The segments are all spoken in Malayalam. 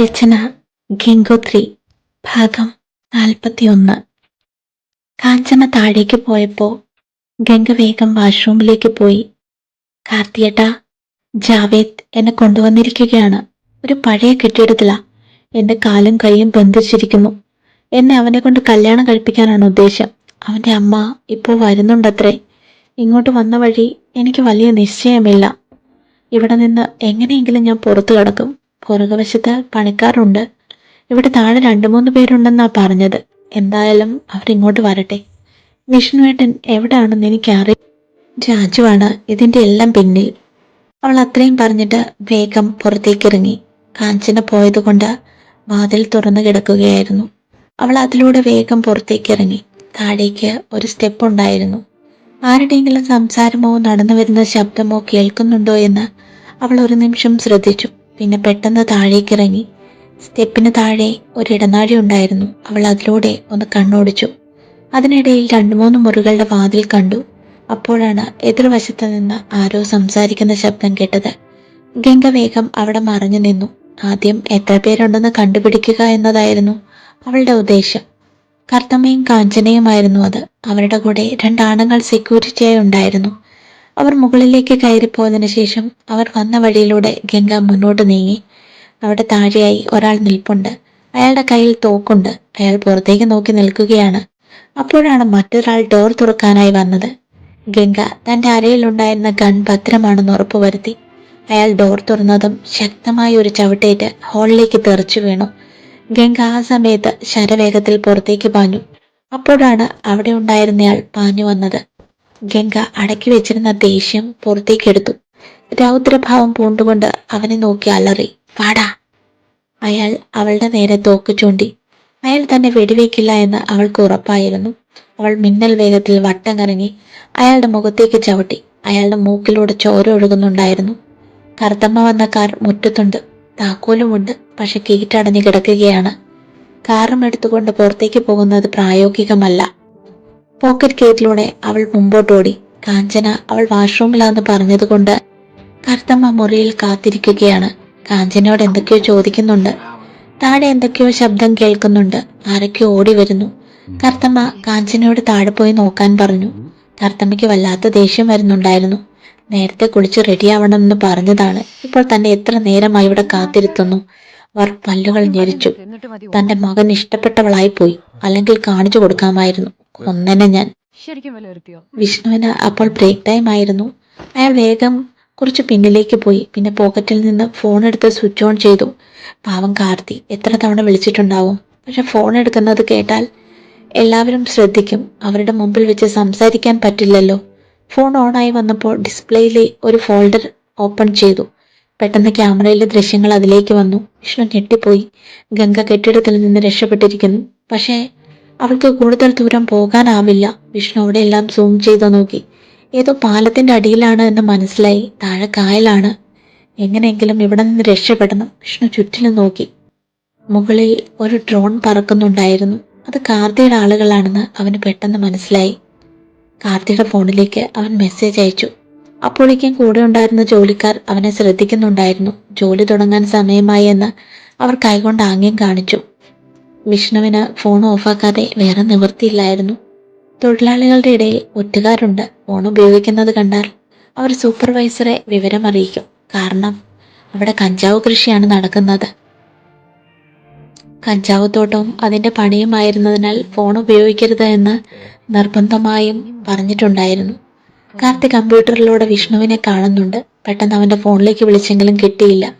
രചന ഗംഗോത്രി ഭാഗം നാൽപ്പത്തിയൊന്ന്. കാഞ്ചന താഴേക്ക് പോയപ്പോ ഗംഗ വേഗം വാഷ്റൂമിലേക്ക് പോയി. കാർത്തിയട്ട ജാവേദ് എന്നെ കൊണ്ടുവന്നിരിക്കുകയാണ്. ഒരു പഴയ കെട്ടിടത്തില. എന്റെ കാലും കൈയും ബന്ധിച്ചിരിക്കുന്നു. എന്നെ അവനെ കൊണ്ട് കല്യാണം കഴിപ്പിക്കാനാണ് ഉദ്ദേശം. അവന്റെ അമ്മ ഇപ്പോൾ വരുന്നുണ്ടത്രേ. ഇങ്ങോട്ട് വന്ന വഴി എനിക്ക് വലിയ നിശ്ചയമില്ല. ഇവിടെ നിന്ന് എങ്ങനെയെങ്കിലും ഞാൻ പുറത്തു കടക്കും. പുറകുവശത്ത് പണിക്കാറുണ്ട് ഇവിടെ താഴെ രണ്ട് മൂന്ന് പേരുണ്ടെന്നാ പറഞ്ഞത്. എന്തായാലും അവരിങ്ങോട്ട് വരട്ടെ. വിഷ്ണുവേട്ടൻ എവിടെയാണെന്ന് എനിക്കറിയാം രാജുവാണ് ഇതിന്റെ എല്ലാം പിന്നിൽ. അവൾ അത്രയും പറഞ്ഞിട്ട് വേഗം പുറത്തേക്ക് ഇറങ്ങി കാഞ്ചന പോയതുകൊണ്ട് വാതിൽ തുറന്നു കിടക്കുകയായിരുന്നു. അവൾ അതിലൂടെ വേഗം പുറത്തേക്ക് ഇറങ്ങി താഴേക്ക് ഒരു സ്റ്റെപ്പ് ഉണ്ടായിരുന്നു. ആരുടെയെങ്കിലും സംസാരമോ നടന്നു വരുന്ന ശബ്ദമോ കേൾക്കുന്നുണ്ടോ എന്ന് അവൾ ഒരു നിമിഷം ശ്രദ്ധിച്ചു. പിന്നെ പെട്ടെന്ന് താഴേക്കിറങ്ങി സ്റ്റെപ്പിന് താഴെ ഒരു ഇടനാഴി ഉണ്ടായിരുന്നു. അവൾ അതിലൂടെ ഒന്ന് കണ്ണോടിച്ചു. അതിനിടയിൽ രണ്ടു മൂന്ന് മുറികളുടെ വാതിൽ കണ്ടു. അപ്പോഴാണ് എതിർവശത്ത് നിന്ന് ആരോ സംസാരിക്കുന്ന ശബ്ദം കേട്ടത്. ഗംഗ വേഗം അവിടെ മറഞ്ഞു നിന്നു. ആദ്യം എത്ര പേരുണ്ടെന്ന് കണ്ടുപിടിക്കുക എന്നതായിരുന്നു അവളുടെ ഉദ്ദേശം. കർത്തമ്മയും കാഞ്ചനയുമായിരുന്നു അത്. അവരുടെ കൂടെ രണ്ടാണുങ്ങൾ സെക്യൂരിറ്റിയായി ഉണ്ടായിരുന്നു. അവർ മുകളിലേക്ക് കയറിപ്പോയതിനു ശേഷം അവർ വന്ന വഴിയിലൂടെ ഗംഗ മുന്നോട്ട് നീങ്ങി. അവിടെ താഴെയായി ഒരാൾ നിൽപ്പുണ്ട്. അയാളുടെ കയ്യിൽ തോക്കുണ്ട്. അയാൾ പുറത്തേക്ക് നോക്കി നിൽക്കുകയാണ്. അപ്പോഴാണ് മറ്റൊരാൾ ഡോർ തുറക്കാനായി വന്നത്. ഗംഗ തന്റെ അരയിലുണ്ടായിരുന്ന ഗൺ ഭദ്രമാണെന്ന് ഉറപ്പുവരുത്തി. അയാൾ ഡോർ തുറന്നതും ശക്തമായ ഒരു ചവിട്ടേറ്റ് ഹാളിലേക്ക് തെറിച്ചു വീണു. ഗംഗ ആ സമയത്ത് ശരവേഗത്തിൽ പുറത്തേക്ക് പാഞ്ഞു. അപ്പോഴാണ് അവിടെ ഉണ്ടായിരുന്നയാൾ പാഞ്ഞു വന്നത്. ഗംഗ അടക്കി വെച്ചിരുന്ന ദേഷ്യം പുറത്തേക്കെടുത്തു. രൗദ്രഭാവം പൂണ്ടുകൊണ്ട് അവനെ നോക്കി അലറി വാടാ. അയാൾ അവളുടെ നേരെ തോക്ക് ചൂണ്ടി. അയാൾ തന്നെ വെടിവെക്കില്ല എന്ന് അവൾക്ക് ഉറപ്പായിരുന്നു. അവൾ മിന്നൽ വേഗത്തിൽ വട്ടം കറങ്ങി അയാളുടെ മുഖത്തേക്ക് ചവിട്ടി. അയാളുടെ മൂക്കിലൂടെ ചോര ഒഴുകുന്നുണ്ടായിരുന്നു. കറുത്തമ്മ വന്ന കാർ മുറ്റത്തുണ്ട്. താക്കോലുമുണ്ട് പക്ഷെ കീറ്റടഞ്ഞു കിടക്കുകയാണ്. കാറും എടുത്തുകൊണ്ട് പുറത്തേക്ക് പോകുന്നത് പ്രായോഗികമല്ല. പോക്കറ്റ് ഗേറ്റിലൂടെ അവൾ മുമ്പോട്ടോടി. കാഞ്ചന അവൾ വാഷ്റൂമിലാന്ന് പറഞ്ഞതുകൊണ്ട് കറുത്തമ്മ മുറിയിൽ കാത്തിരിക്കുകയാണ്. കാഞ്ചനയോട് എന്തൊക്കെയോ ചോദിക്കുന്നുണ്ട്. താഴെ എന്തൊക്കെയോ ശബ്ദം കേൾക്കുന്നുണ്ട്. ആരൊക്കെയോ ഓടി വരുന്നു. കറുത്തമ്മ കാഞ്ചനയോട് താഴെ പോയി നോക്കാൻ പറഞ്ഞു. കർത്തമ്മയ്ക്ക് വല്ലാത്ത ദേഷ്യം വരുന്നുണ്ടായിരുന്നു. നേരത്തെ കുളിച്ച് റെഡിയാവണമെന്ന് പറഞ്ഞതാണ്. ഇപ്പോൾ തന്നെ എത്ര നേരമായി ഇവിടെ കാത്തിരുത്തുന്നു. അവർ പല്ലുകൾ ഞെരിച്ചു. തന്റെ മകൻ ഇഷ്ടപ്പെട്ടവളായി പോയി. അല്ലെങ്കിൽ കാണിച്ചു കൊടുക്കാമായിരുന്നു. ഒന്നനെ ഞാൻ. ശരിക്കും വിലയിരുത്തിയോ? വിഷ്ണുവിന് അപ്പോൾ ബ്രേക്ക് ടൈം ആയിരുന്നു. അയാൾ വേഗം കുറച്ച് പിന്നിലേക്ക് പോയി. പിന്നെ പോക്കറ്റിൽ നിന്ന് ഫോൺ എടുത്ത് സ്വിച്ച് ഓൺ ചെയ്തു. പാവം കാർത്തി എത്ര തവണ വിളിച്ചിട്ടുണ്ടാവും? പക്ഷെ ഫോൺ എടുക്കുന്നത് കേട്ടാൽ എല്ലാവരും ശ്രദ്ധിക്കും. അവരുടെ മുമ്പിൽ വെച്ച് സംസാരിക്കാൻ പറ്റില്ലല്ലോ. ഫോൺ ഓണായി വന്നപ്പോൾ ഡിസ്പ്ലേയിലെ ഒരു ഫോൾഡർ ഓപ്പൺ ചെയ്തു. പെട്ടെന്ന് ക്യാമറയിലെ ദൃശ്യങ്ങൾ അതിലേക്ക് വന്നു. വിഷ്ണു ഞെട്ടിപ്പോയി. ഗംഗ കെട്ടിടത്തിൽ നിന്ന് രക്ഷപ്പെട്ടിരിക്കുന്നു. പക്ഷേ അവൾക്ക് കൂടുതൽ ദൂരം പോകാനാവില്ല. വിഷ്ണു അവിടെ എല്ലാം സൂം ചെയ്ത് നോക്കി. ഏതോ പാലത്തിന്റെ അടിയിലാണ് എന്ന് മനസ്സിലായി. താഴെ കായലാണ്. എങ്ങനെയെങ്കിലും ഇവിടെ നിന്ന് രക്ഷപ്പെടണം. വിഷ്ണു ചുറ്റിലും നോക്കി. മുകളിൽ ഒരു ഡ്രോൺ പറക്കുന്നുണ്ടായിരുന്നു. അത് കാർത്തിയുടെ ആളുകളാണെന്ന് അവന് പെട്ടെന്ന് മനസ്സിലായി. കാർത്തിയുടെ ഫോണിലേക്ക് അവൻ മെസ്സേജ് അയച്ചു. അപ്പോഴേക്കും കൂടെ ഉണ്ടായിരുന്ന ജോലിക്കാർ അവനെ ശ്രദ്ധിക്കുന്നുണ്ടായിരുന്നു. ജോലി തുടങ്ങാൻ സമയമായി എന്ന് അവർ കൈകൊണ്ട് ആംഗ്യം കാണിച്ചു. വിഷ്ണുവിന് ഫോൺ ഓഫാക്കാതെ വേറെ നിവൃത്തിയില്ലായിരുന്നു. തൊഴിലാളികളുടെ ഇടയിൽ ഒറ്റുകാരുണ്ട്. ഫോൺ ഉപയോഗിക്കുന്നത് കണ്ടാൽ അവർ സൂപ്പർവൈസറെ വിവരം അറിയിക്കും കാരണം അവിടെ കഞ്ചാവ് കൃഷിയാണ് നടക്കുന്നത്. കഞ്ചാവ് തോട്ടവും അതിന്റെ പണിയുമായിരുന്നതിനാൽ ഫോൺ ഉപയോഗിക്കരുത് എന്ന് നിർബന്ധമായും പറഞ്ഞിട്ടുണ്ടായിരുന്നു. കാർത്തി കമ്പ്യൂട്ടറിലൂടെ വിഷ്ണുവിനെ കാണുന്നുണ്ട്. പെട്ടെന്ന് അവന്റെ ഫോണിലേക്ക് വിളിച്ചെങ്കിലും കിട്ടിയില്ല.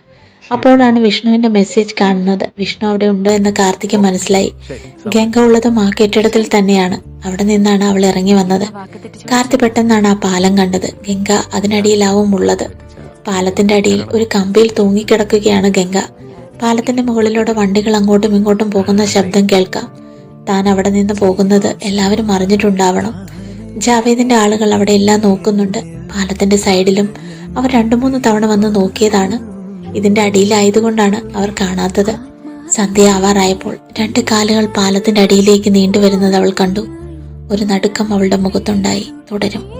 അപ്പോഴാണ് വിഷ്ണുവിന്റെ മെസ്സേജ് കാണുന്നത്. വിഷ്ണു അവിടെ ഉണ്ട് എന്ന് കാർത്തിക്ക് മനസ്സിലായി. ഗംഗ ഉള്ളതും ആ കെട്ടിടത്തിൽ തന്നെയാണ്. അവിടെ നിന്നാണ് അവൾ ഇറങ്ങി വന്നത്. കാർത്തി പെട്ടെന്നാണ് ആ പാലം കണ്ടത്. ഗംഗ അതിനടിയിലാവും ഉള്ളത്. പാലത്തിന്റെ അടിയിൽ ഒരു കമ്പിയിൽ തൂങ്ങിക്കിടക്കുകയാണ് ഗംഗ. പാലത്തിന്റെ മുകളിലൂടെ വണ്ടികൾ അങ്ങോട്ടും ഇങ്ങോട്ടും പോകുന്ന ശബ്ദം കേൾക്കാം. താൻ അവിടെ നിന്ന് പോകുന്നത് എല്ലാവരും അറിഞ്ഞിട്ടുണ്ടാവണം. ജാവേദിന്റെ ആളുകൾ അവിടെ എല്ലാം നോക്കുന്നുണ്ട്. പാലത്തിന്റെ സൈഡിലും അവർ രണ്ടു മൂന്ന് തവണ വന്ന് നോക്കിയതാണ്. ഇതിന്റെ അടിയിലായതുകൊണ്ടാണ് അവർ കാണാത്തത്. സന്ധ്യ ആവാറായപ്പോൾ രണ്ട് കാലുകൾ പാലത്തിന്റെ അടിയിലേക്ക് നീണ്ടുവരുന്നത് അവൾ കണ്ടു. ഒരു നടുക്കം അവളുടെ മുഖത്തുണ്ടായി. തുടരും.